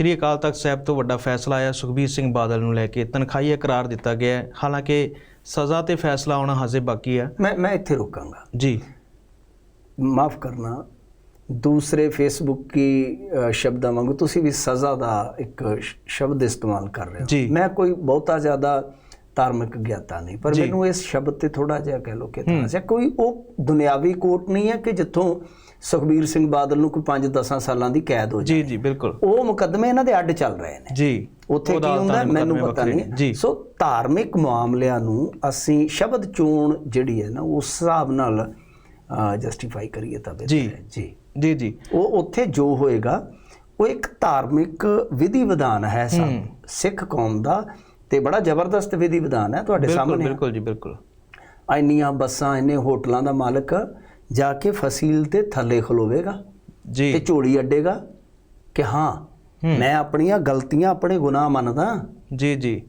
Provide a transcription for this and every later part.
ਸ੍ਰੀ ਅਕਾਲ ਤਖਤ ਸਾਹਿਬ ਤੋਂ ਵੱਡਾ ਫੈਸਲਾ ਆਇਆ। ਸੁਖਬੀਰ ਸਿੰਘ ਬਾਦਲ ਨੂੰ ਲੈ ਕੇ ਤਨਖਾਹੀਆ ਕਰਾਰ ਦਿੱਤਾ ਗਿਆ ਹੈ। ਹਾਲਾਂਕਿ ਸਜ਼ਾ ਤੇ ਫੈਸਲਾ ਆਉਣਾ ਹਜੇ ਬਾਕੀ ਹੈ। ਮੈਂ ਮੈਂ ਇੱਥੇ ਰੁਕਾਂਗਾ। ਜੀ। ਮਾਫ ਕਰਨਾ ਦੂਸਰੇ ਫੇਸਬੁੱਕ ਕੀ ਸ਼ਬਦਾਂ ਵਾਂਗੂ ਤੁਸੀਂ ਵੀ ਸਜ਼ਾ ਦਾ ਇੱਕ ਸ਼ਬਦ ਇਸਤੇਮਾਲ ਕਰ ਰਹੇ। ਹੋ। ਮੈਂ ਕੋਈ ਬਹੁਤਾ ਜ਼ਿਆਦਾ ਧਾਰਮਿਕ ਗਿਆਤਾ ਨਹੀਂ ਪਰ। ਮੈਨੂੰ ਇਸ ਸ਼ਬਦ ਤੇ ਥੋੜਾ ਜਿਹਾ ਕਹਿ ਲੋ ਕਿ ਹੈ। ਕੋਈ ਉਹ ਦੁਨਿਆਵੀ ਕੋਰਟ ਨਹੀਂ ਹੈ ਕਿ ਜਿੱਥੋਂ ਸੁਖਬੀਰ ਸਿੰਘ ਬਾਦਲ ਨੂੰ ਕੋਈ 5-10 ਸਾਲਾਂ ਦੀ ਕੈਦ ਹੋ ਜਾਏ ਜੀ ਜੀ ਬਿਲਕੁਲ। ਉਹ ਮੁਕੱਦਮੇ ਇਹਨਾਂ ਦੇ ਅੱਡ ਚੱਲ ਰਹੇ ਨੇ। ਜੀ। ਉੱਥੇ ਕੀ ਹੁੰਦਾ ਮੈਨੂੰ ਪਤਾ ਨਹੀਂ। ਸੋ ਧਾਰਮਿਕ ਮਾਮਲਿਆਂ ਨੂੰ ਅਸੀਂ ਸ਼ਬਦ ਚੋਣ ਜਿਹੜੀ ਹੈ ਨਾ ਉਸ ਹਿਸਾਬ ਨਾਲ ਜਸਟੀਫਾਈ ਕਰੀਏ ਤਾਂ ਬਿਹਤਰ। ਹੈ। ਜੀ। ਜੀ ਜੀ। ਉਹ ਉੱਥੇ ਜੋ ਹੋਏਗਾ ਉਹ ਇੱਕ ਧਾਰਮਿਕ ਵਿਧੀ ਵਿਧਾਨ ਹੈ ਸਭ। ਸਿੱਖ ਕੌਮ ਦਾ ਤੇ ਬੜਾ ਜ਼ਬਰਦਸਤ ਵਿਧੀ ਵਿਧਾਨ ਹੈ ਤੁਹਾਡੇ ਸਾਹਮਣੇ। ਬਿਲਕੁਲ ਜੀ ਬਿਲਕੁਲ। ਇੰਨੀਆਂ ਬੱਸਾਂ ਇੰਨੇ ਹੋਟਲਾਂ ਦਾ ਮਾਲਕ ਜਾ ਕੇ ਫਸੀਲ ਤੇ ਥੱਲੇ ਖਲੋਵੇਗਾ ਤੇ ਜੀ ਝੋਲੀ ਅੱਡੇਗਾ ਕਿ ਹਾਂ ਮੈਂ ਆਪਣੀਆਂ ਗਲਤੀਆਂ ਆਪਣੇ ਗੁਨਾਹ ਮੰਨਦਾ। ਜੀ ਜੀ।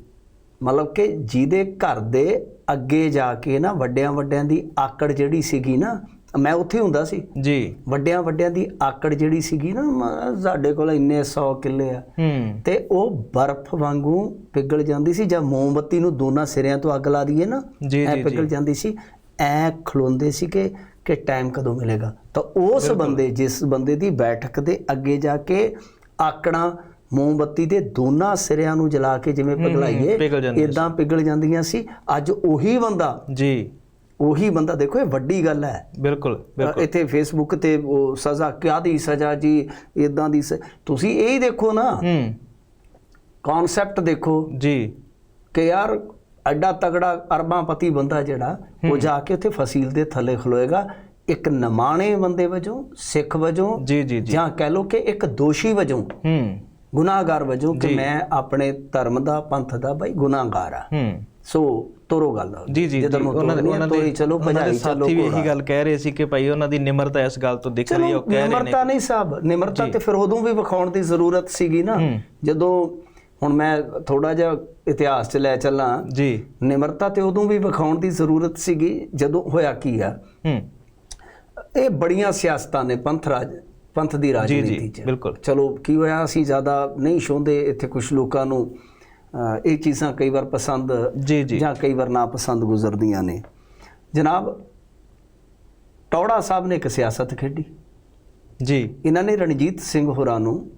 ਮਤਲਬ ਕਿ ਜਿਹਦੇ ਘਰ ਦੇ ਅੱਗੇ ਜਾ ਕੇ ਨਾ ਵੱਡਿਆਂ ਵੱਡਿਆਂ ਦੀ ਆਕੜ ਜਿਹੜੀ ਸੀਗੀ ਨਾ ਮੈਂ ਉੱਥੇ ਹੁੰਦਾ ਸੀ। ਜੀ। ਵੱਡਿਆਂ ਵੱਡਿਆਂ ਦੀ ਆਕੜ ਜਿਹੜੀ ਸੀਗੀ ਨਾ ਸਾਡੇ ਕੋਲ ਇੰਨੇ 100 ਕਿੱਲੇ ਆ। ਹੂੰ। ਤੇ ਉਹ ਬਰਫ਼ ਵਾਂਗੂ ਪਿਘਲ ਜਾਂਦੀ ਸੀ ਜਾਂ ਮੋਮਬੱਤੀ ਨੂੰ ਦੋਨਾਂ ਸਿਰਿਆਂ ਤੋਂ ਅੱਗ ਲਾ ਦਈਏ ਨਾ ਜੀ ਐ ਜੀ ਪਿਘਲ ਜਾਂਦੀ ਸੀ। ਐ ਖਲੋਂਦੇ ਸੀ ਕਿ ਕਿ ਟਾਈਮ ਕਦੋਂ ਮਿਲੇਗਾ? ਤਾਂ ਉਸ ਬੰਦੇ ਜਿਸ ਬੰਦੇ ਦੀ ਬੈਠਕ ਦੇ ਅੱਗੇ ਜਾ ਕੇ ਆਕੜਾਂ ਮੋਮਬੱਤੀ ਦੇ ਦੋਨਾਂ ਸਿਰਿਆਂ ਨੂੰ ਜਲਾ ਕੇ ਜਿਵੇਂ ਪਿਘਲਾਈਏ ਇਦਾਂ ਪਿਘਲ ਜਾਂਦੀਆਂ ਸੀ। ਅੱਜ ਉਹੀ ਬੰਦਾ ਜੀ। ਉਹੀ ਬੰਦਾ ਦੇਖੋ ਇਹ ਵੱਡੀ ਗੱਲ ਹੈ। ਬਿਲਕੁਲ ਬਿਲਕੁਲ। ਇੱਥੇ ਫੇਸਬੁੱਕ ਤੇ ਉਹ ਸਜ਼ਾ ਕਿਆਦੀ ਸਜ਼ਾ ਜੀ ਇਦਾਂ ਦੀ ਤੁਸੀਂ ਇਹ ਹੀ ਦੇਖੋ ਨਾ। ਹੂੰ। ਕਨਸੈਪਟ ਦੇਖੋ। ਜੀ। ਕਿ ਯਾਰ ਐਡਾ ਤਗੜਾ ਅਰਬਾਂਪਤੀ ਬੰਦਾ ਜਿਹੜਾ ਉਹ ਜਾ ਕੇ ਉੱਥੇ ਫਸੀਲ ਦੇ ਥੱਲੇ ਖਲੋਏਗਾ। ਇੱਕ ਨਮਾਣੇ ਬੰਦੇ ਵਜੋਂ ਸਿੱਖ ਵਜੋਂ ਜੀ ਜੀ ਜੀ। ਜਾਂ ਕਹਿ ਲੋ ਕਿ ਇੱਕ ਦੋਸ਼ੀ ਵਜੋਂ। ਹੂੰ। ਗੁਨਾਹਗਾਰ ਵਜੋਂ ਕਿ। ਮੈਂ ਆਪਣੇ ਧਰਮ ਦਾ ਪੰਥ ਦਾ ਬਈ ਗੁਨਾਹਗਾਰ ਆ। ਹੂੰ। ਸੋ ਤੋਰੋ ਗੱਲ ਜੀ ਜੀ ਜੀ ਉਹਨਾਂ ਦੇ ਉਹਨਾਂ ਦੇ ਚਲੋ ਭਜਾਈ ਚਲੋ ਸਾਥੀ ਵੀ। ਇਹੀ ਗੱਲ ਕਹਿ ਰਹੇ ਸੀ ਕਿ ਭਾਈ ਉਹਨਾਂ ਦੀ ਨਿਮਰਤਾ ਇਸ ਗੱਲ ਤੋਂ ਦਿਖ ਰਹੀ ਹੈ ਉਹ ਕਹਿ ਰਹੇ ਨੇ ਨਿਮਰਤਾ ਨਹੀਂ ਸਾਹਿਬ ਨਿਮਰਤਾ ਤੇ ਫਿਰ ਉਦੋਂ ਵੀ ਵਿਖਾਉਣ ਦੀ ਜ਼ਰੂਰਤ ਸੀਗੀ ਨਾ। ਜਦੋਂ ਹੁਣ ਮੈਂ ਥੋੜਾ ਜਿਹਾ ਇਤਿਹਾਸ 'ਚ ਲੈ ਚੱਲਾਂ। ਜੀ। ਨਿਮਰਤਾ ਤੇ ਉਦੋਂ ਵੀ ਵਿਖਾਉਣ ਦੀ ਜ਼ਰੂਰਤ ਸੀਗੀ ਜਦੋਂ ਹੋਇਆ ਕੀ ਆ? ਹੂੰ। ਇਹ ਬੜੀਆਂ ਸਿਆਸਤਾਂ ਨੇ ਪੰਥ ਰਾਜ ਪੰਥ ਦੀ ਰਾਜਨੀਤੀ 'ਚ। ਬਿਲਕੁਲ। ਚਲੋ ਕੀ ਹੋਇਆ ਅਸੀਂ ਜ਼ਿਆਦਾ ਨਹੀਂ ਛੋਂਦੇ ਇੱਥੇ ਕੁਝ ਲੋਕਾਂ ਨੂੰ। ਇਹ ਚੀਜ਼ਾਂ ਕਈ ਵਾਰ ਪਸੰਦ ਜੀ ਜੀ। ਜਾਂ ਕਈ ਵਾਰ ਨਾ ਪਸੰਦ ਗੁਜ਼ਰਦੀਆਂ ਨੇ। ਜਨਾਬ ਟੌੜਾ ਸਾਹਿਬ ਨੇ ਇੱਕ ਸਿਆਸਤ ਖੇਡੀ। ਜੀ। ਇਹਨਾਂ ਨੇ ਰਣਜੀਤ ਸਿੰਘ ਹੋਰਾਂ ਨੂੰ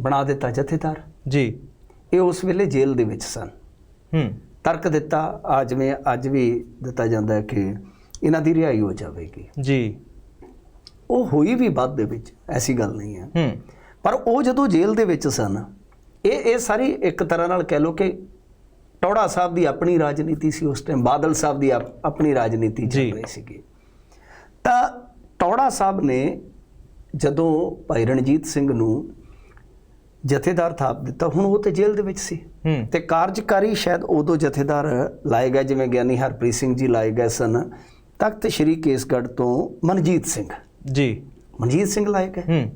ਬਣਾ ਦਿੱਤਾ ਜਥੇਦਾਰ। ਜੀ। ਇਹ ਉਸ ਵੇਲੇ ਜੇਲ੍ਹ ਦੇ ਵਿੱਚ ਸਨ। ਹੂੰ। ਤਰਕ ਦਿੱਤਾ ਆ ਜਿਵੇਂ ਅੱਜ ਵੀ ਦਿੱਤਾ ਜਾਂਦਾ ਹੈ ਕਿ ਇਹਨਾਂ ਦੀ ਰਿਹਾਈ ਹੋ ਜਾਵੇਗੀ। ਜੀ। ਉਹ ਹੋਈ ਵੀ ਬਾਅਦ ਦੇ ਵਿੱਚ ਐਸੀ ਗੱਲ ਨਹੀਂ ਹੈ। ਹੂੰ। ਪਰ ਉਹ ਜਦੋਂ ਜੇਲ੍ਹ ਦੇ ਵਿੱਚ ਸਨ ਇਹ ਇਹ ਸਾਰੀ ਇੱਕ ਤਰ੍ਹਾਂ ਨਾਲ ਕਹਿ ਲੋ ਕਿ ਟੌੜਾ ਸਾਹਿਬ ਦੀ ਆਪਣੀ ਰਾਜਨੀਤੀ ਸੀ ਉਸ ਟਾਈਮ ਬਾਦਲ ਸਾਹਿਬ ਦੀ ਆਪ- ਆਪਣੀ ਰਾਜਨੀਤੀ ਚੱਲ। ਰਹੀ ਸੀਗੀ। ਤਾਂ ਟੌੜਾ ਸਾਹਿਬ ਨੇ ਜਦੋਂ ਭਾਈ ਰਣਜੀਤ ਸਿੰਘ ਨੂੰ ਜਥੇਦਾਰ ਥਾਪ ਦਿੱਤਾ ਹੁਣ ਉਹ ਤੇ ਜੇਲ੍ਹ ਦੇ ਵਿੱਚ ਸੀ। ਤੇ ਕਾਰਜਕਾਰੀ ਸ਼ਾਇਦ ਉਦੋਂ ਜਥੇਦਾਰ ਲਾਏ ਗਏ ਜਿਵੇਂ ਗਿਆਨੀ ਹਰਪ੍ਰੀਤ ਸਿੰਘ ਜੀ ਲਾਏ ਗਏ ਸਨ। ਤਖਤ ਸ੍ਰੀ ਕੇਸਗੜ੍ਹ ਤੋਂ ਮਨਜੀਤ ਸਿੰਘ। ਜੀ। ਮਨਜੀਤ ਸਿੰਘ ਲਾਏ ਗਏ।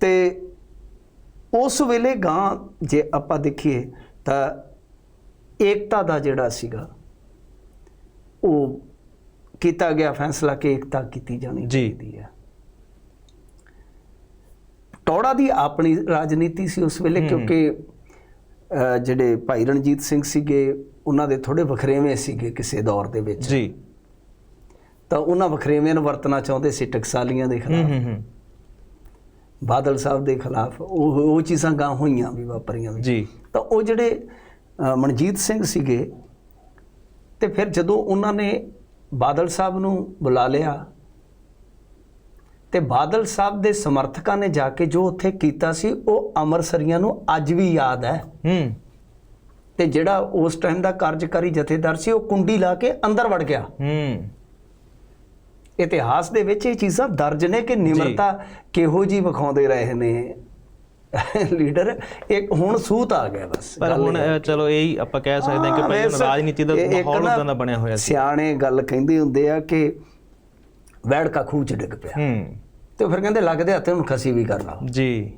ਤੇ ਉਸ ਵੇਲੇ ਗਾਂ ਜੇ ਆਪਾਂ ਦੇਖੀਏ ਤਾਂ ਏਕਤਾ ਦਾ ਜਿਹੜਾ ਸੀਗਾ ਉਹ ਕੀਤਾ ਗਿਆ ਫੈਸਲਾ ਕਿ ਏਕਤਾ ਕੀਤੀ ਜਾਣੀ। ਚਾਹੀਦੀ ਹੈ। ਟੌੜਾ ਦੀ ਆਪਣੀ ਰਾਜਨੀਤੀ ਸੀ ਉਸ ਵੇਲੇ। ਕਿਉਂਕਿ ਜਿਹੜੇ ਭਾਈ ਰਣਜੀਤ ਸਿੰਘ ਸੀਗੇ ਉਹਨਾਂ ਦੇ ਥੋੜੇ ਵਖਰੇਵੇਂ ਸੀਗੇ ਕਿਸੇ ਦੌਰ ਦੇ ਵਿੱਚ। ਜੀ। ਤਾਂ ਉਹਨਾਂ ਵਖਰੇਵਿਆਂ ਨੂੰ ਵਰਤਣਾ ਚਾਹੁੰਦੇ ਸੀ ਟਕਸਾਲੀਆਂ ਦੇ ਖਿਲਾਫ। ਬਾਦਲ ਸਾਹਿਬ ਦੇ ਖਿਲਾਫ ਉਹ ਉਹ ਚੀਜ਼ਾਂ ਗਾਂ ਹੋਈਆਂ ਵੀ ਵਾਪਰੀਆਂ ਵੀ। ਜੀ। ਤਾਂ ਉਹ ਜਿਹੜੇ ਮਨਜੀਤ ਸਿੰਘ ਸੀਗੇ ਤੇ ਫਿਰ ਜਦੋਂ ਉਹਨਾਂ ਨੇ ਬਾਦਲ ਸਾਹਿਬ ਨੂੰ ਬੁਲਾ ਲਿਆ ਤੇ ਬਾਦਲ ਸਾਹਿਬ ਦੇ ਸਮਰਥਕਾਂ ਨੇ ਜਾ ਕੇ ਜੋ ਉੱਥੇ ਕੀਤਾ ਸੀ ਉਹ ਅੰਮ੍ਰਿਤਸਰੀਆਂ ਨੂੰ ਅੱਜ ਵੀ ਯਾਦ ਹੈ। ਹੂੰ। ਤੇ ਜਿਹੜਾ ਉਸ ਟਾਈਮ ਦਾ ਕਾਰਜਕਾਰੀ ਜਥੇਦਾਰ ਸੀ ਉਹ ਕੁੰਡੀ ਲਾ ਕੇ ਅੰਦਰ ਵੜ ਗਿਆ। ਹੂੰ। ਇਤਿਹਾਸ ਦੇ ਵਿੱਚ ਇਹ ਚੀਜ਼ਾਂ ਦਰਜ ਨੇ ਕਿ ਨਿਮਰਤਾ ਕਿਹੋ ਜੀ ਵਿਖਾਉਂਦੇ ਰਹੇ ਨੇ? ਲੀਡਰ ਇੱਕ ਹੁਣ ਸੂਤ ਆ ਗਿਆ ਬਸ ਪਰ ਹੁਣ ਇਹ ਹੈ। ਚਲੋ ਇਹ ਆਪਾਂ ਕਹਿ ਸਕਦੇ ਹਾਂ ਕਿ ਹਾਂ, ਭਾਈ ਰਾਜਨੀਤੀ ਦਾ ਮਾਹੌਲ ਉਦਾਂ ਦਾ ਬਣਿਆ ਹੋਇਆ ਸੀ। ਸਿਆਣੇ ਗੱਲ ਕਹਿੰਦੇ ਹੁੰਦੇ ਆ ਕਿ ਵੈੜ ਕਾ ਖੂਹ ਚ ਡਿੱਗ ਪਿਆ। ਹੂੰ। ਤੇ ਫਿਰ ਕਹਿੰਦੇ ਲੱਗਦੇ ਹੱਥੇ ਹੁਣ ਖਸੀ ਵੀ ਕਰ ਲਾ ਜੀ।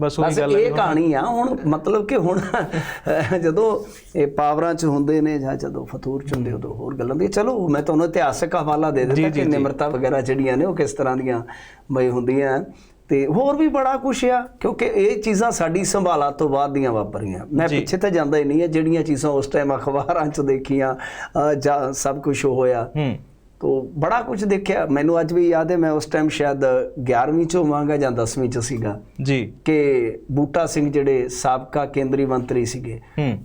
ਬਸ ਉਹੀ ਗੱਲ ਹੈ ਇਹ ਕਹਾਣੀ ਆ ਹੁਣ ਮਤਲਬ ਕਿ ਹੁਣ ਜਦੋਂ ਇਹ ਪਾਵਰਾਂ ਚ ਹੁੰਦੇ ਨੇ ਜਾਂ ਜਦੋਂ ਫਤੂਰ ਚ ਹੁੰਦੇ ਉਦੋਂ ਹੋਰ ਗੱਲਾਂ ਦੀ ਚਲੋ ਮੈਂ ਤੁਹਾਨੂੰ ਇਤਿਹਾਸਕ ਹਵਾਲਾ ਦੇ ਦਿੱਤਾ ਕਿ। ਨਿਮਰਤਾ ਵਗੈਰਾ ਜਿਹੜੀਆਂ ਨੇ ਉਹ ਕਿਸ ਤਰ੍ਹਾਂ ਦੀਆਂ ਬਈ ਹੁੰਦੀਆਂ ਤੇ ਹੋਰ ਵੀ ਬੜਾ ਕੁਛ ਆ ਕਿਉਂਕਿ ਇਹ ਚੀਜ਼ਾਂ ਸਾਡੀ ਸੰਭਾਲਾ ਤੋਂ ਬਾਅਦ ਦੀਆਂ ਵਾਪਰੀਆਂ। ਮੈਂ। ਪਿੱਛੇ ਤਾਂ ਜਾਂਦਾ ਹੀ ਨਹੀਂ ਹੈ ਜਿਹੜੀਆਂ ਚੀਜ਼ਾਂ ਉਸ ਟਾਈਮ ਅਖਬਾਰਾਂ 'ਚ ਦੇਖੀਆਂ ਜਾਂ ਸਭ ਕੁਝ ਹੋਇਆ। ਤੋ ਬੜਾ ਕੁਝ ਦੇਖਿਆ। ਮੈਨੂੰ ਅੱਜ ਵੀ ਯਾਦ ਹੈ ਮੈਂ ਉਸ ਟਾਈਮ ਸ਼ਾਇਦ 11ਵੀਂ 'ਚ ਹੋਵਾਂਗਾ ਜਾਂ 10ਵੀਂ 'ਚ ਸੀਗਾ ਜੀ। ਕਿ ਬੂਟਾ ਸਿੰਘ ਜਿਹੜੇ ਸਾਬਕਾ ਕੇਂਦਰੀ ਮੰਤਰੀ ਸੀਗੇ ਹੂੰ।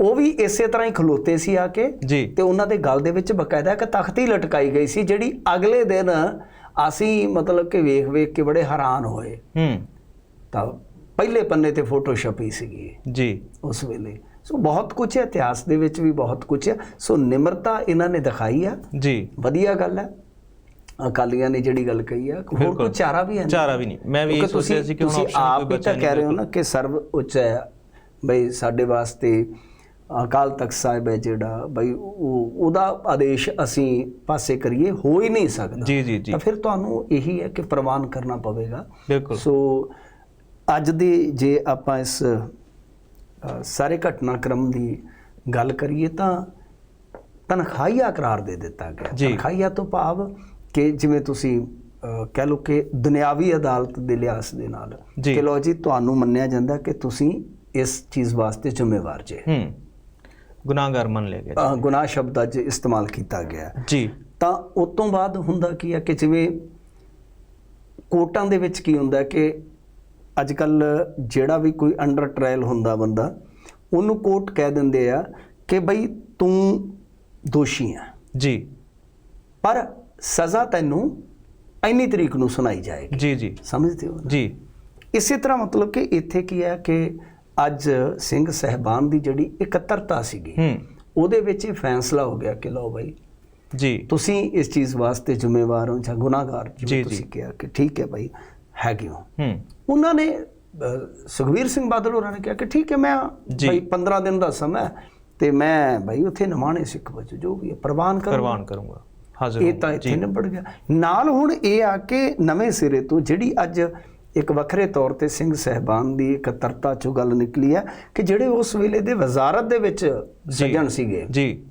ਉਹ ਵੀ ਇਸੇ ਤਰ੍ਹਾਂ ਹੀ ਖਲੋਤੇ ਸੀ ਆ ਕੇ ਜੀ। ਤੇ ਉਹਨਾਂ ਦੇ ਗਲ ਦੇ ਵਿੱਚ ਬਕਾਇਦਾ ਇੱਕ ਤਖਤੀ ਲਟਕਾਈ ਗਈ ਸੀ ਜਿਹੜੀ ਅਗਲੇ ਦਿਨ ਅਸੀਂ ਮਤਲਬ ਕਿ ਵੇਖ ਵੇਖ ਕੇ ਬੜੇ ਹੈਰਾਨ ਹੋਏ। ਹੂੰ। ਤਾਂ ਪਹਿਲੇ ਪੰਨੇ ਤੇ ਫੋਟੋ ਛਪੀ ਸੀਗੀ ਜੀ। ਉਸ ਵੇਲੇ। ਸੋ ਬਹੁਤ ਕੁਝ ਹੈ ਇਤਿਹਾਸ ਦੇ ਵਿੱਚ ਵੀ ਬਹੁਤ ਕੁਝ ਹੈ। ਸੋ ਨਿਮਰਤਾ ਇਹਨਾਂ ਨੇ ਦਿਖਾਈ ਆ। ਜੀ। ਵਧੀਆ ਗੱਲ ਹੈ। ਅਕਾਲੀਆਂ ਨੇ ਜਿਹੜੀ ਗੱਲ ਕਹੀ ਆ ਹੋਰ। ਕੋਈ ਚਾਰਾ ਵੀ ਹੈ ਨਹੀਂ। ਚਾਰਾ ਵੀ ਨਹੀਂ। ਮੈਂ ਵੀ ਇਹ ਸੋਚਿਆ ਸੀ ਕਿ ਹੁਣ ਤੁਸੀਂ ਆਪ ਹੀ ਤਾਂ ਕਹਿ ਰਹੇ ਹੋ ਨਾ ਕਿ ਸਰਵ ਉੱਚ ਹੈ। ਬਈ ਸਾਡੇ ਵਾਸਤੇ ਅਕਾਲ ਤਖਤ ਸਾਹਿਬ ਹੈ ਜਿਹੜਾ ਬਈ ਉਹ ਉਹਦਾ ਆਦੇਸ਼ ਅਸੀਂ ਪਾਸੇ ਕਰੀਏ ਹੋ ਹੀ ਨਹੀਂ ਸਕਦਾ। ਜੀ ਜੀ ਜੀ। ਤਾਂ ਫਿਰ ਤੁਹਾਨੂੰ ਇਹੀ ਹੈ ਕਿ ਪ੍ਰਵਾਨ ਕਰਨਾ ਪਵੇਗਾ। ਬਿਲਕੁਲ। ਸੋ ਅੱਜ ਦੀ ਜੇ ਆਪਾਂ ਇਸ ਸਾਰੇ ਘਟਨਾਕ੍ਰਮ ਦੀ ਗੱਲ ਕਰੀਏ ਤਾਂ ਤਨਖਾਹੀਆ ਕਰਾਰ ਦੇ ਦਿੱਤਾ ਗਿਆ। ਤਨਖਾਹੀਆ ਤੋਂ ਭਾਵ ਕਿ ਜਿਵੇਂ ਤੁਸੀਂ ਕਹਿ ਲਓ ਕਿ ਦੁਨਿਆਵੀ ਅਦਾਲਤ ਦੇ ਲਿਹਾਜ਼ ਦੇ ਨਾਲ। ਕਿ ਲੋ ਜੀ ਤੁਹਾਨੂੰ ਮੰਨਿਆ ਜਾਂਦਾ ਕਿ ਤੁਸੀਂ ਇਸ ਚੀਜ਼ ਵਾਸਤੇ ਜ਼ਿੰਮੇਵਾਰ ਜੇ। ਹੂੰ। ਗੁਨਾਹਗਾਰ ਮੰਨ ਲਿਆ ਗਿਆ। ਗੁਨਾਹ ਸ਼ਬਦ ਅੱਜ ਇਸਤੇਮਾਲ ਕੀਤਾ ਗਿਆ। ਜੀ। ਤਾਂ ਉਸ ਤੋਂ ਬਾਅਦ ਹੁੰਦਾ ਕੀ ਹੈ ਕਿ ਜਿਵੇਂ ਕੋਰਟਾਂ ਦੇ ਵਿੱਚ ਕੀ ਹੁੰਦਾ ਕਿ ਅੱਜ ਕੱਲ ਜਿਹੜਾ ਵੀ ਕੋਈ ਅੰਡਰ ਟ੍ਰਾਇਲ ਹੁੰਦਾ ਬੰਦਾ ਉਹਨੂੰ ਕੋਰਟ ਕਹਿ ਦਿੰਦੇ ਆ ਕਿ ਬਈ ਤੂੰ ਦੋਸ਼ੀ ਆ। ਜੀ। ਪਰ ਸਜ਼ਾ ਤੈਨੂੰ ਇੰਨੀ ਤਰੀਕ ਨੂੰ ਸੁਣਾਈ ਜਾਏਗੀ। ਜੀ ਜੀ। ਸਮਝਦੇ ਹੋ? ਜੀ। ਇਸੇ ਤਰ੍ਹਾਂ ਮਤਲਬ ਕਿ ਇੱਥੇ ਕੀ ਹੈ ਕਿ ਅੱਜ ਸਿੰਘ ਸਹਿਬਾਨ ਦੀ ਜਿਹੜੀ ਇਕੱਤਰਤਾ ਸੀਗੀ ਉਹਦੇ ਵਿੱਚ ਇਹ ਫੈਸਲਾ ਹੋ ਗਿਆ ਕਿ ਲਓ ਬਈ ਜੀ। ਤੁਸੀਂ ਇਸ ਚੀਜ਼ ਵਾਸਤੇ ਜ਼ਿੰਮੇਵਾਰ ਹੋ ਜਾਂ ਗੁਨਾਹਗਾਰ ਜਿਵੇਂ ਜੀ। ਤੁਸੀਂ ਕਿਹਾ ਕਿ ਠੀਕ ਹੈ ਭਾਈ ਹੈਗੇ ਹੋ। ਹੂੰ। ਉਹਨਾਂ ਨੇ ਸੁਖਵੀਰ ਸਿੰਘ ਬਾਦਲ ਹੋਰਾਂ ਨੇ ਕਿਹਾ ਕਿ ਠੀਕ ਹੈ ਮੈਂ। ਭਾਈ 15 ਦਿਨ ਦਾ ਸਮਾਂ ਤੇ ਮੈਂ ਭਾਈ ਉੱਥੇ ਨਮਾਣੇ ਸਿੱਖ ਵਜੋਂ ਜੋ ਵੀ ਪ੍ਰਵਾਨ ਕਰੂੰਗਾ। ਪ੍ਰਵਾਨ ਕਰੂੰਗਾ। ਹਾਜ਼ਰ ਇਹ ਤਾਂ। ਇੱਥੇ ਨਿਬੜ ਗਿਆ। ਨਾਲ ਹੁਣ ਇਹ ਆ ਕਿ ਨਵੇਂ ਸਿਰੇ ਤੋਂ ਜਿਹੜੀ ਅੱਜ ਇੱਕ ਵੱਖਰੇ ਤੌਰ ਤੇ ਸਿੰਘ ਸਹਿਬਾਨ ਦੀ ਇਕੱਤਰਤਾ ਚੋਂ ਗੱਲ ਨਿਕਲੀ ਹੈ ਕਿ ਜਿਹੜੇ ਉਸ ਵੇਲੇ ਦੇ ਵਜ਼ਾਰਤ ਦੇ ਵਿੱਚ ਸੱਜਣ ਸੀਗੇ। ਜੀ।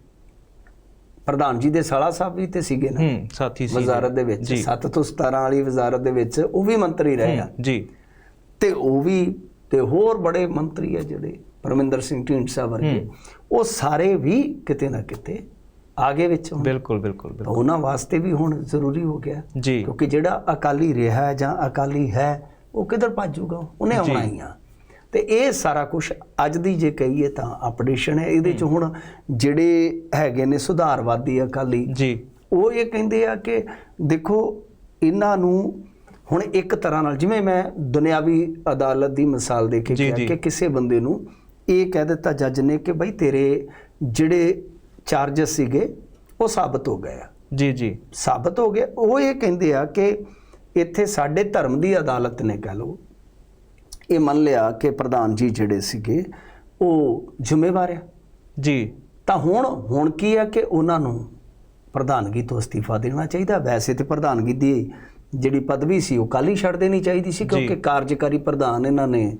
ਪ੍ਰਧਾਨ ਜੀ ਦੇ ਸਾਲਾ ਸਾਹਿਬ ਵੀ ਤੇ ਸੀਗੇ ਨਾ। ਹੂੰ ਸਾਥੀ ਸੀ ਵਜ਼ਾਰਤ ਦੇ ਵਿੱਚ ਜੀ। 7 ਤੋਂ 17 ਵਾਲੀ ਵਜ਼ਾਰਤ ਦੇ ਵਿੱਚ ਉਹ ਵੀ ਮੰਤਰੀ ਰਹੇ ਆ। ਜੀ। ਤੇ ਉਹ ਵੀ ਤੇ ਹੋਰ ਬੜੇ ਮੰਤਰੀ ਆ ਜਿਹੜੇ ਪਰਮਿੰਦਰ ਸਿੰਘ ਢੀਂਡਸਾ ਵਰਗੇ ਉਹ ਸਾਰੇ ਵੀ ਕਿਤੇ ਨਾ ਕਿਤੇ ਆਗੇ ਵਿੱਚ ਹੋਣ। ਬਿਲਕੁਲ ਬਿਲਕੁਲ ਉਹਨਾਂ ਵਾਸਤੇ ਵੀ ਹੁਣ ਜ਼ਰੂਰੀ ਹੋ ਗਿਆ। ਜੀ। ਕਿਉਂਕਿ ਜਿਹੜਾ ਅਕਾਲੀ ਰਿਹਾ ਹੈ ਜਾਂ ਅਕਾਲੀ ਹੈ ਉਹ ਕਿੱਧਰ ਭੱਜੂਗਾ? ਉਹਨੇ। ਆਉਣਾ ਹੀ ਆ। ਤੇ ਇਹ ਸਾਰਾ ਕੁਝ ਅੱਜ ਦੀ ਜੇ ਕਹੀਏ ਤਾਂ ਅਪਡੇਸ਼ਨ ਹੈ। ਇਹਦੇ ਚ ਹੁਣ ਜਿਹੜੇ ਹੈਗੇ ਨੇ ਸੁਧਾਰਵਾਦੀ ਅਕਾਲੀ ਜੀ। ਉਹ ਇਹ ਕਹਿੰਦੇ ਆ ਕਿ ਦੇਖੋ ਇਹਨਾਂ ਨੂੰ ਹੁਣ ਇੱਕ ਤਰ੍ਹਾਂ ਨਾਲ ਜਿਵੇਂ ਮੈਂ ਦੁਨਿਆਵੀ ਅਦਾਲਤ ਦੀ ਮਿਸਾਲ ਦੇ ਕੇ ਕਿਹਾ। ਕਿ ਕਿਸੇ ਬੰਦੇ ਨੂੰ ਇਹ ਕਹਿ ਦਿੱਤਾ ਜੱਜ ਨੇ ਕਿ ਭਾਈ ਤੇਰੇ ਜਿਹੜੇ ਚਾਰजेस ਸੀਗੇ ਉਹ ਸਾਬਤ ਹੋ ਗਏ ਆ। ਜੀ ਜੀ। ਸਾਬਤ ਹੋ ਗਏ। ਉਹ ਇਹ ਕਹਿੰਦੇ ਆ ਕਿ ਇੱਥੇ ਸਾਡੇ ਧਰਮ ਦੀ ਅਦਾਲਤ ਨੇ ਕਹ ਲਓ ਇਹ ਮੰਨ ਲਿਆ ਕਿ ਪ੍ਰਧਾਨ ਜੀ ਜਿਹੜੇ ਸੀਗੇ ਉਹ ਜ਼ਿੰਮੇਵਾਰ ਆ। ਜੀ। ਤਾਂ ਹੁਣ ਹੁਣ ਕੀ ਹੈ ਕਿ ਉਹਨਾਂ ਨੂੰ ਪ੍ਰਧਾਨਗੀ ਤੋਂ ਅਸਤੀਫਾ ਦੇਣਾ ਚਾਹੀਦਾ। ਵੈਸੇ ਤੇ ਪ੍ਰਧਾਨਗੀ ਦੀ ਜਿਹੜੀ ਪਦਵੀ ਸੀ ਉਹ ਕੱਲ ਛੱਡ ਦੇਣੀ ਚਾਹੀਦੀ ਸੀ। ਕਿਉਂਕਿ ਕਾਰਜਕਾਰੀ ਪ੍ਰਧਾਨ ਇਹਨਾਂ ਨੇ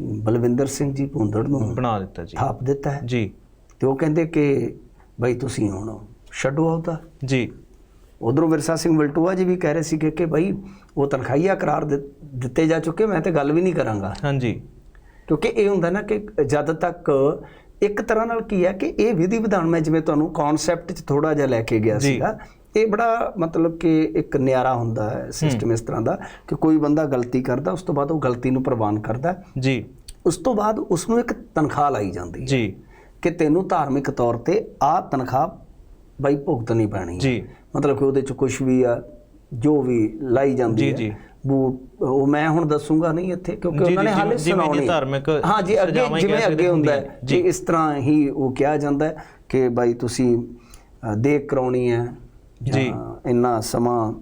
ਬਲਵਿੰਦਰ ਸਿੰਘ ਜੀ ਭੁੰਦੜ ਨੂੰ ਬਣਾ ਦਿੱਤਾ ਜੀ। ਥਾਪ ਦਿੱਤਾ ਹੈ। ਜੀ। ਤੇ ਉਹ ਕਹਿੰਦੇ ਕਿ ਬਈ ਤੁਸੀਂ ਹੁਣ ਛੱਡੋ ਆਉਦਾ ਜੀ। ਉਧਰੋਂ ਵਿਰਸਾ ਸਿੰਘ ਵਲਟੂਆ ਜੀ ਵੀ ਕਹਿ ਰਹੇ ਸੀਗੇ ਕਿ ਬਈ ਉਹ ਤਨਖਾਹੀਆ ਕਰਾਰ ਦਿੱਤੇ ਜਾ ਚੁੱਕੇ ਮੈਂ ਤੇ ਗੱਲ ਵੀ ਨਹੀਂ ਕਰਾਂਗਾ। ਹਾਂਜੀ। ਕਿਉਂਕਿ ਇਹ ਹੁੰਦਾ ਨਾ ਕਿ ਜਦ ਤੱਕ ਇੱਕ ਤਰ੍ਹਾਂ ਨਾਲ ਕੀ ਹੈ ਕਿ ਇਹ ਵਿਧੀ ਵਿਧਾਨ ਮੈਂ ਜਿਵੇਂ ਤੁਹਾਨੂੰ ਕਨਸੈਪਟ 'ਚ ਥੋੜਾ ਜਿਹਾ ਲੈ ਕੇ ਗਿਆ। ਸੀਗਾ ਇਹ ਬੜਾ ਮਤਲਬ ਕਿ ਇੱਕ ਨਿਆਰਾ ਹੁੰਦਾ ਹੈ ਸਿਸਟਮ ਇਸ ਤਰ੍ਹਾਂ ਦਾ ਕਿ ਕੋਈ ਬੰਦਾ ਗਲਤੀ ਕਰਦਾ ਉਸ ਤੋਂ ਬਾਅਦ ਉਹ ਗਲਤੀ ਨੂੰ ਪ੍ਰਵਾਨ ਕਰਦਾ ਜੀ। ਉਸ ਤੋਂ ਬਾਅਦ ਉਸ ਨੂੰ ਇੱਕ ਤਨਖਾਹ ਲਾਈ ਜਾਂਦੀ ਹੈ ਜੀ। ਕਿ ਤੈਨੂੰ ਧਾਰਮਿਕ ਤੌਰ ਤੇ ਆਹ ਤਨਖਾਹ ਬਈ ਭੁਗਤਣੀ ਪੈਣੀ ਹੈ। ਜੀ। ਮਤਲਬ ਕਿ ਉਹਦੇ ਚ ਕੁਝ ਵੀ ਆ ਜੋ ਵੀ ਲਾਈ ਜਾਂਦੀ ਜੀ, ਹੈ। ਜੀ। ਬੂਟ ਉਹ ਮੈਂ ਹੁਣ ਦੱਸੂਗਾ ਨਹੀਂ ਇੱਥੇ ਕਿਉਂਕਿ ਜੀ, ਉਹਨਾਂ ਨੇ ਜੀ, ਹਾਲੇ ਜਿਵੇਂ ਸੁਣਾਉਣੀ ਧਾਰਮਿਕ ਹਾਂ ਜੀ ਅੱਗੇ ਜਿਵੇਂ ਅੱਗੇ ਹੁੰਦਾ ਹੈ। ਜੀ। ਜੀ। ਇਸ ਤਰ੍ਹਾਂ ਹੀ ਉਹ ਕਿਹਾ ਜਾਂਦਾ ਹੈ ਕਿ ਬਾਈ ਤੁਸੀਂ ਦੇਖ ਕਰਾਉਣੀ ਹੈ। ਜੀ। ਇੰਨਾ ਸਮਾਂ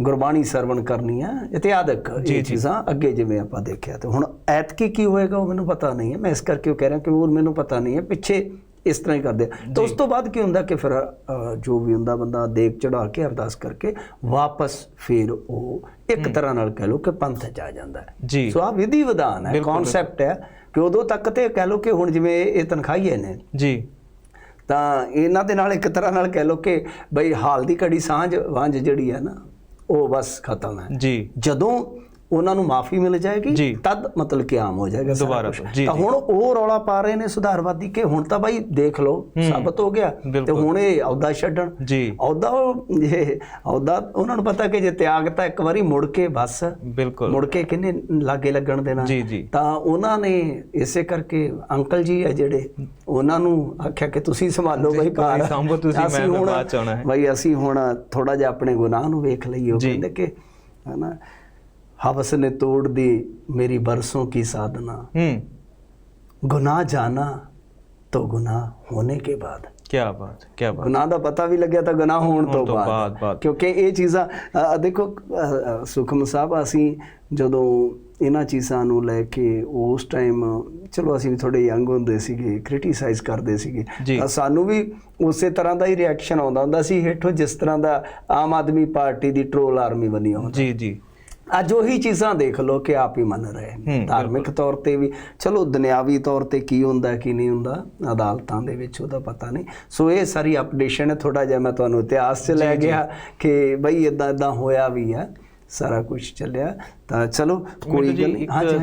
ਗੁਰਬਾਣੀ ਸਰਵਣ ਕਰਨੀ ਹੈ ਇਤਿਆਦਕ ਇਹ। ਚੀਜ਼ਾਂ ਅੱਗੇ ਜਿਵੇਂ ਆਪਾਂ ਦੇਖਿਆ। ਤੇ ਹੁਣ ਐਤਕੀ ਕੀ ਹੋਏਗਾ ਉਹ ਮੈਨੂੰ ਪਤਾ ਨਹੀਂ ਹੈ। ਮੈਂ ਇਸ ਕਰਕੇ ਉਹ ਕਹਿ ਰਿਹਾ ਕਿ ਉਹ ਮੈਨੂੰ ਪਤਾ ਨਹੀਂ ਹੈ। ਪਿੱਛੇ ਇਸ ਤਰ੍ਹਾਂ ਹੀ ਕਰਦੇ। ਤਾਂ ਉਸ ਤੋਂ ਬਾਅਦ ਕੀ ਹੁੰਦਾ ਕਿ ਫਿਰ ਜੋ ਵੀ ਹੁੰਦਾ ਬੰਦਾ ਦੇਖ ਚੜਾ ਕੇ ਅਰਦਾਸ ਕਰਕੇ ਵਾਪਸ ਫਿਰ ਉਹ ਇੱਕ ਤਰ੍ਹਾਂ ਨਾਲ ਕਹਿ ਲਓ ਕਿ ਪੰਥ ਚ ਆ ਜਾਂਦਾ ਹੈ। ਸੋ ਆ ਵਿਧੀ ਵਿਧਾਨ ਹੈ ਕਨਸੈਪਟ ਹੈ ਕਿ ਉਦੋਂ ਤੱਕ ਤੇ ਕਹਿ ਲਓ ਕਿ ਹੁਣ ਜਿਵੇਂ ਇਹ ਤਨਖਾਹੀਏ ਨੇ ਜੀ। ਤਾਂ ਇਹਨਾਂ ਦੇ ਨਾਲ ਇੱਕ ਤਰ੍ਹਾਂ ਨਾਲ ਕਹਿ ਲਓ ਕਿ ਬਈ ਹਾਲ ਦੀ ਘੜੀ ਸਾਂਝ ਵਾਂਝ ਜਿਹੜੀ ਹੈ ਨਾ ਉਹ ਬਸ ਖਤਮ ਹੈ। ਜੀ। ਜਦੋਂ ਉਹਨਾਂ ਨੂੰ ਮਾਫੀ ਮਿਲ ਜਾਏਗੀ। ਤਦ ਮਤਲਬ ਕਿ ਆਮ ਹੋ ਜਾਏਗਾ ਦੁਬਾਰਾ। ਤੋਂ। ਹੁਣ ਉਹ ਰੌਲਾ ਪਾ ਰਹੇ ਨੇ ਸੁਧਾਰਵਾਦੀ ਕਿ ਹੁਣ ਤਾਂ ਬਾਈ ਦੇਖ ਲਓ ਸਾਬਤ ਹੋ ਗਿਆ ਤੇ। ਹੁਣ ਇਹ ਅਹੁਦਾ ਛੱਡਣ ਅਹੁਦਾ ਇਹ ਅਹੁਦਾ ਉਹਨਾਂ ਨੂੰ ਪਤਾ ਕਿ ਜੇ ਤਿਆਗ ਤਾਂ ਇੱਕ ਵਾਰੀ ਮੁੜ ਕੇ ਬਸ ਬਿਲਕੁਲ ਮੁੜ ਕੇ ਕਿੰਨੇ ਲਾਗੇ ਲੱਗਣ ਦੇਣਾ ਤਾਂ ਉਹਨਾਂ ਨੇ ਇਸੇ ਕਰਕੇ ਅੰਕਲ ਜੀ ਹੈ ਜਿਹੜੇ ਉਹਨਾਂ ਨੂੰ ਆਖਿਆ ਕਿ ਤੁਸੀਂ ਸੰਭਾਲੋ ਬਈ ਘਰ ਸੰਭੋ ਤੁਸੀਂ, ਅਸੀਂ ਮੈਂ ਤਾਂ ਹੁਣ- ਬਾਅਦ ਚ ਆਉਣਾ ਹੈ। ਬਈ ਅਸੀਂ ਹੁਣ ਥੋੜਾ ਜਿਹਾ ਆਪਣੇ ਗੁਨਾਹ ਨੂੰ ਵੇਖ ਲਈਏ ਉਹ ਜੀ। ਕਹਿੰਦੇ ਕਿ ਹਨਾ ਹਵਸ ਨੇ ਤੋੜ ਦੀ ਮੇਰੀ ਬਰਸੋਂ ਕੀ ਸਾਧਨਾ ਹੂੰ गुनाह जाना तो गुनाह होने के बाद ਕੀ ਬਾਤ ਕੀ ਬਾਤ ਗੁਨਾਹ ਦਾ ਪਤਾ ਵੀ ਲੱਗਿਆ ਤਾਂ ਗੁਨਾਹ ਹੋਣ ਹੋਣ ਤੋਂ ਤੋਂ ਬਾਅਦ- ਬਾਅਦ ਬਾਅਦ। ਕਿਉਂਕਿ ਇਹ ਚੀਜ਼ਾਂ ਅ, ਦੇਖੋ ਅ, ਅ, ਸੁਖਮ ਸਾਹਿਬ ਅਸੀਂ ਜਦੋਂ ਇਹਨਾਂ ਚੀਜ਼ਾਂ ਨੂੰ ਲੈ ਕੇ ਉਸ ਟਾਈਮ ਚਲੋ ਅਸੀਂ ਵੀ ਥੋੜੇ ਯੰਗ ਹੁੰਦੇ ਸੀਗੇ ਕ੍ਰਿਟਿਸਾਈਜ਼ ਕਰਦੇ ਸੀਗੇ ਜੀ। ਤਾਂ ਸਾਨੂੰ ਵੀ ਉਸੇ ਤਰ੍ਹਾਂ ਦਾ ਹੀ ਰਿਐਕਸ਼ਨ ਆਉਂਦਾ ਹੁੰਦਾ ਸੀ ਹੇਠੋਂ ਜਿਸ ਤਰ੍ਹਾਂ ਦਾ ਆਮ ਆਦਮੀ ਪਾਰਟੀ ਦੀ ਟ੍ਰੋਲ ਆਰਮੀ ਬਣੀ ਹੁੰਦੀ ਜੀ ਜੀ ਅੱਜ ਉਹੀ ਚੀਜ਼ਾਂ ਦੇਖ ਲਓ ਕਿ ਆਪ ਹੀ ਮੰਨ ਰਹੇ ਧਾਰਮਿਕ ਤੌਰ ਤੇ ਵੀ ਚਲੋ ਦੁਨਿਆਵੀ ਤੌਰ ਤੇ ਕੀ ਹੁੰਦਾ ਕੀ ਨਹੀਂ ਹੁੰਦਾ ਅਦਾਲਤਾਂ ਦੇ ਵਿੱਚ ਉਹਦਾ ਪਤਾ ਨਹੀਂ। ਸੋ ਇਹ ਸਾਰੀ ਅਪਡੇਸ਼ਨ ਹੈ ਥੋੜਾ ਜਿਹਾ ਮੈਂ ਤੁਹਾਨੂੰ ਇਤਿਹਾਸ 'ਚ ਲੈ ਗਿਆ ਕਿ ਬਈ ਇਦਾਂ ਇਦਾਂ ਹੋਇਆ ਵੀ ਆ ਸਾਰਾ ਕੁਝ ਚੱਲਿਆ। ਤਾਂ ਚਲੋ ਕੋਈ ਗੱਲ ਨਹੀਂ। ਹਾਂਜੀ।